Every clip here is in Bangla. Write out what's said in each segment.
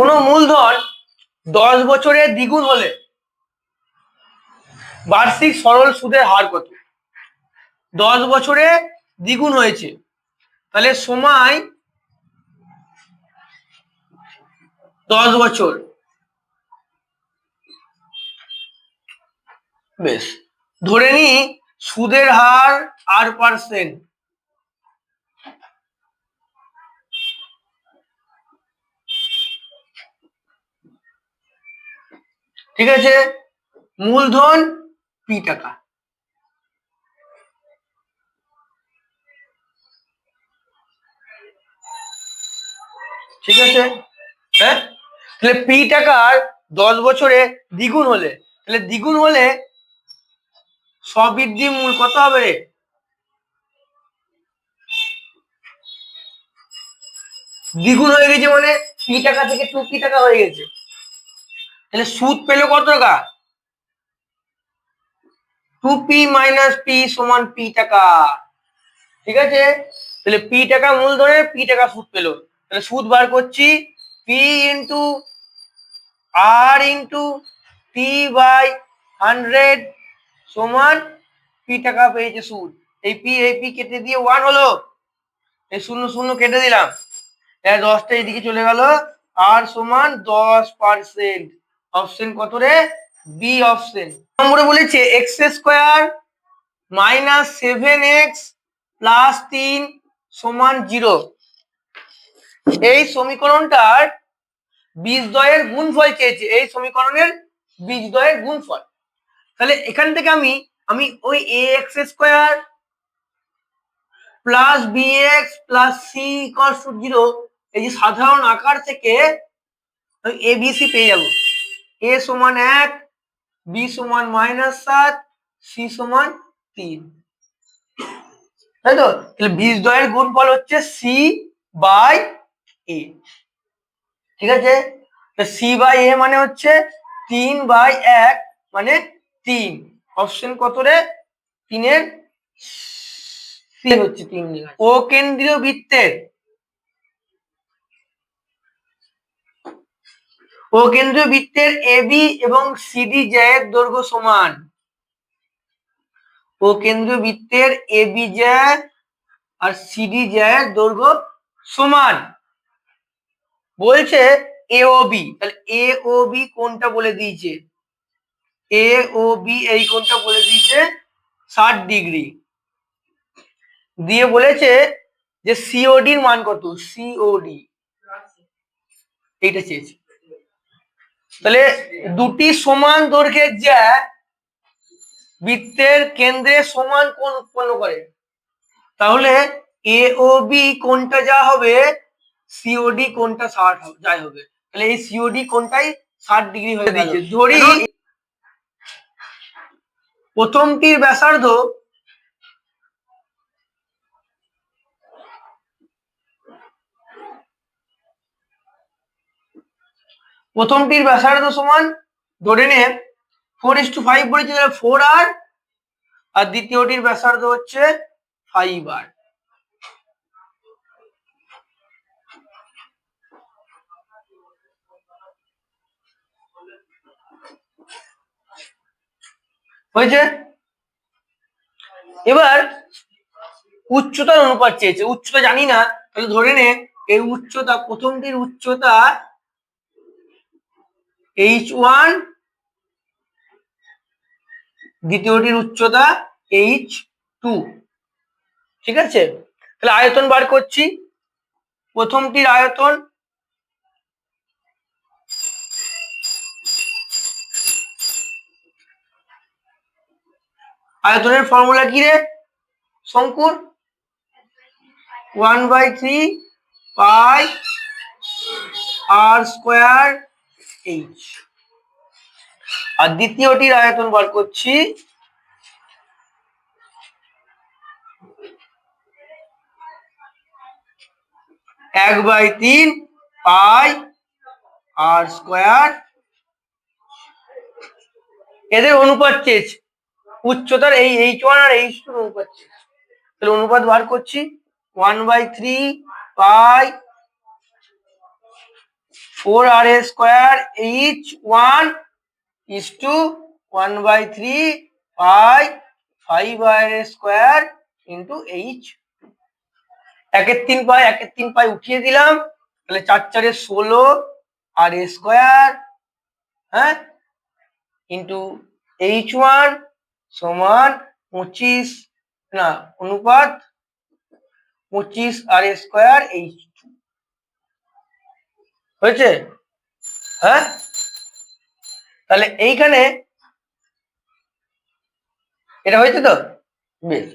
কোনো মূলধন দশ বছরে দ্বিগুণ হলে বার্ষিক সরল সুদের হার কত? দশ বছরে দ্বিগুণ হয়েছে। তাহলে সময় দশ বছর। বেশ, ধরে নি সুদের হার আর পার্সেন্ট ঠিক আছে? মূলধন পি টাকা। ঠিক আছে? হ্যাঁ? তাহলে পি টাকার দশ বছরে দ্বিগুণ হলে, তাহলে দ্বিগুণ হলে সবৃদ্ধি মূল কত হবে রে? দ্বিগুণ হয়ে গেছে মানে পি টাকা থেকে টু টাকা হয়ে গেছে। তাহলে সুদ পেল কত টাকা? টু পি মাইনাস পি সমান পি টাকা। ঠিক আছে? তাহলে পি টাকা মূলধনে পি টাকা সুদ পেল। তাহলে সুদ বার করছি P into R into T by hundred সমান পি টাকা পেয়েছে সুদ। এই পি এই পি কেটে দিয়ে ওয়ান হলো। এই শূন্য শূন্য কেটে দিলাম। দশটা এদিকে চলে গেল আর সমান দশ পার্সেন্ট অপশন কত রে? B option. নম্বরে বলেছে X square minus seven X plus তিন সমান জিরো এই সমীকরণটার বীজদ্বয়ের গুণফল চেয়েছে এই সমীকরণের বীজদ্বয়ের গুণফল। তাহলে এখান থেকে আমি আমি ওই A X square plus B X plus C equals zero এই যে সাধারণ আকার থেকে আমি সি পেয়ে যাব। এ সমান এক বি সমান মাইনাস সাত সি সমান তিন। তাই তো? তাহলে বীজদ্বয়ের গুণফল হচ্ছে সি বাই এ ঠিক আছে? সি বাই এ মানে হচ্ছে তিন বাই এক মানে তিন। অপশন কত রে? তিনের সি হচ্ছে তিন। ও কেন্দ্রীয় বৃত্তের ও কেন্দ্রীয় বৃত্তের এবি এবং সিডি জ্যায়ের দৈর্ঘ্য সমান। ও কেন্দ্রীয় বৃত্তের এবি জ্যা আর সিডি জ্যায়ের দৈর্ঘ্য সমান। বলছে এ ও বি তাহলে এ ও বি কোনটা বলে দিয়েছে? এ ও বি এই কোনটা বলে দিয়েছে? ষাট ডিগ্রি। দিয়ে বলেছে যে সিওডির মান কত? সিওডি এইটা চেয়েছে। তাহলে দুটি সমান দৈর্ঘ্যের জ্যা বৃত্তের কেন্দ্রে সমান কোণ উৎপন্ন করে? তাহলে এ ও বি কোনটা যা হবে? সিওডি কোনটা ষাট হবে যাই হবে। তাহলে এই সিওডি কোনটাই ষাট ডিগ্রি হয়ে দিয়েছে ধরি প্রথমটির ব্যাসার্ধ প্রথমটির ব্যাসার্ধ সমান ধরে নে ফোর ইস টু ফাইভ বলেছি, তাহলে ফোর আর আর দ্বিতীয়টির ব্যাসার্ধ হচ্ছে ফাইভ আর। হয়েছে? এবার উচ্চতার অনুপাত চেয়েছে, উচ্চতা জানি না, তাহলে ধরে নে এই উচ্চতা, প্রথমটির উচ্চতা এইচ ওয়ান দ্বিতীয়টির উচ্চতা এইচ টু ঠিক আছে? তাহলে আয়তন বার করছি। প্রথমটির আয়তন আয়তনের ফর্মুলা কি রে? শঙ্কুর? One by three pi R square H R দ্বিতীয়টির আয়তন বার করছি। এক বাই তিন পাই আর স্কোয়ার। এদের অনুপাত চেয়েছে। উচ্চতার এই এইচ ওয়ান আর এইচ টু অনুপাত চেয়েছে। তাহলে অনুপাত বার করছি। One by three pi four R A square H one is two one by three pi five R A square into H একের তিন পাই একের তিন পাই উঠিয়ে দিলাম তাহলে চার চারে ষোলো আর এ স্কোয়ার হ্যাঁ ইন্টু এইচ ওয়ান সমান পঁচিশ না অনুপাত পঁচিশ আর এ স্কোয়ার এইচ হয়েছে? হ্যাঁ? তাহলে এইখানে এটা হয়েছে তো? বেশ।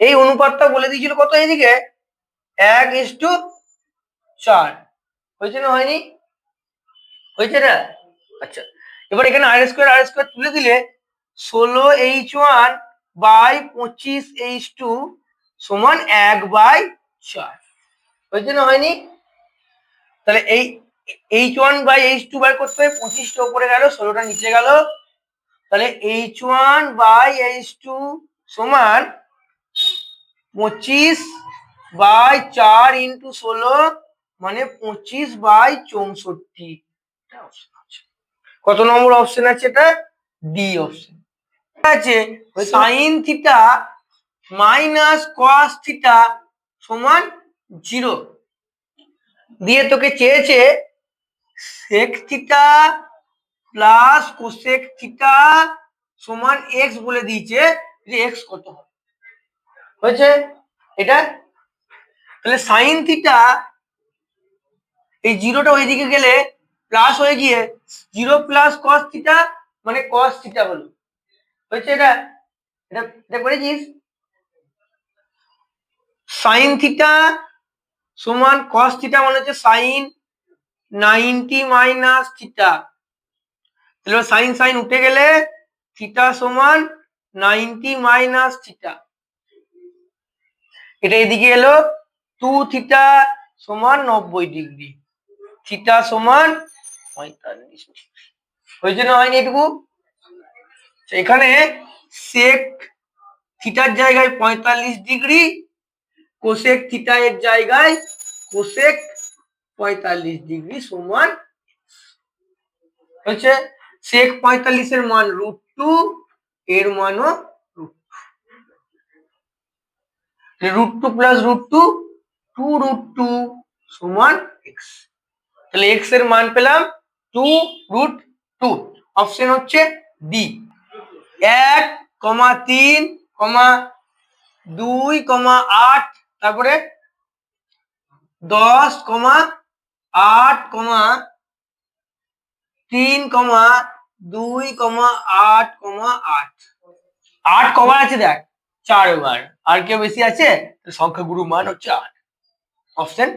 এই অনুপাতটা বলে দিয়েছিল কত এইদিকে? এক ইস টু চার। হয়েছে না হয়নি? হয়েছে না? আচ্ছা এবার এখানে আর স্কোয়ার আর স্কোয়ার তুলে দিলে ষোলো এইচ ওয়ান বাই পঁচিশ এইচ টু সমান এক বাই চার। হয়েছে না হয়নি? তাহলে এই H one by H two বার করতে হবে, পঁচিশটা উপরে গেল, ষোলোটা নিচে গেল। তাহলে H one by H two সমান পঁচিশ বাই চার ইন্টু ষোলো মানে পঁচিশ বাই চৌষট্টি। কত নম্বর অপশন আছে এটা? ডি অপশন আছে sine theta minus cos theta সমান জিরো দিয়ে তোকে চেয়েছে sec theta plus cosec theta সমান এক্স বলে দিয়েছে যে এক্স কত হবে। হয়েছে? এটা? তাহলে সাইন থিটা এই জিরোটা ওইদিকে গেলে প্লাস হয়ে গিয়ে জিরো প্লাস কস থিটা মানে কস থিটা হলো। হয়েছে এটা? এটা এটা করেছিস? সাইন থিটা সমান কস থিটা মানে হচ্ছে সাইন নাইনটি মাইনাস থিটা তাহলে সাইন সাইন উঠে গেলে থিটা সমান নাইনটি মাইনাস থিটা এটা এদিকে এলো টু থিটা সমান নব্বই ডিগ্রি থিটা সমান পঁয়তাল্লিশ হয়েছে না হয়নি এটুকু? এখানে সেক থিটার জায়গায় পঁয়তাল্লিশ ডিগ্রি কোসেক থিটা এর জায়গায় কোসেক পঁয়তাল্লিশ ডিগ্রি সমান হচ্ছে সেক পঁয়তাল্লিশের মান রুট টু এর মানও root two plus root two two root two সমান এক্স তাহলে এক্সের মান পেলাম টু রুট টু অপশন হচ্ছে ডি এক কমা তিন কমা দুই কমা আট তারপরে দশ কমা আট কমা তিন কমা দুই কমা আট কমা আট। আট কমা আছে দেখ, চার ওভার আর কেউ বেশি আছে? সংখ্যা সংখ্যাগুরু মান হচ্ছে আট। অপশন